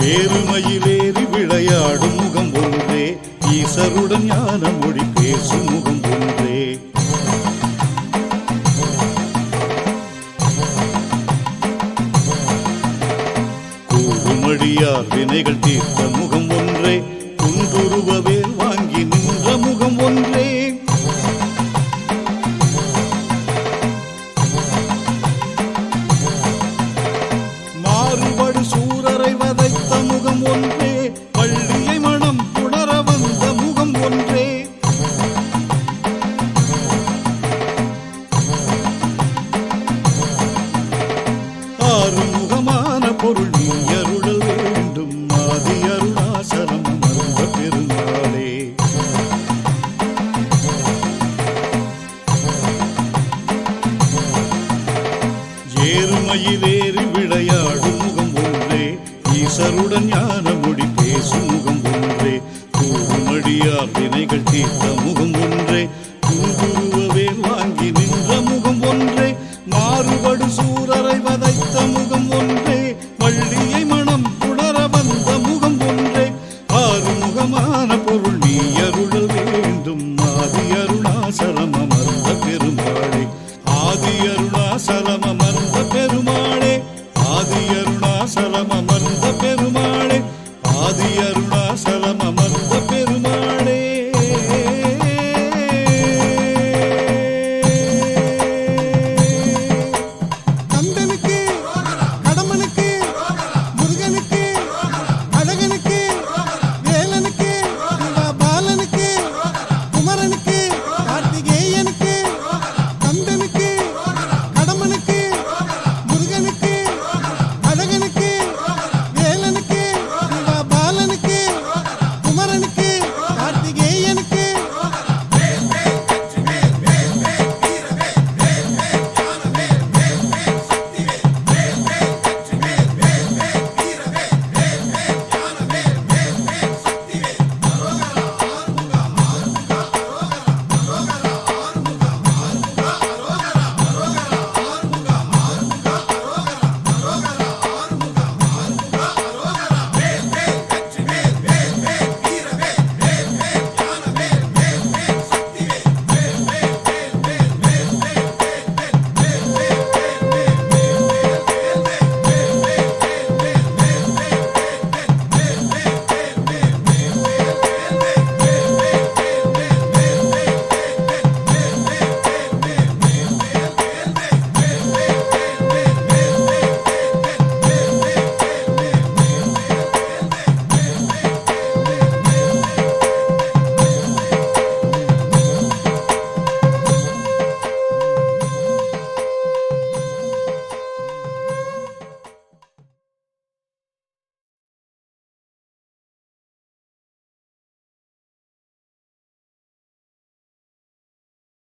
வேறுமையிலேறி விளையாடும் முகம் ஒன்றே ஈசருடன் ஞான மொழி பேசும் முகம் ஒன்றே கூடுமடியார் வினைகள் தீர்த்த முகம் ஒன்றே குன்றுருவவேல் முகமான நீ அருளல் வேண்டும். ஆதி அருணாசலம் அமர்ந்த பெருமாளே. ஏறுமையிலேறி விளையாடும் முகம் ஒன்றே. ஈசருடன் ஞான மொழி பேசும் முகம் ஒன்றே. கூறுமடியார் வினைகள் தீர்த்த முகம் ஒன்றே. வாங்கி நின்ற முகம் ஒன்றே. மாறுபடு சூரரை வேண்டும் ஆதி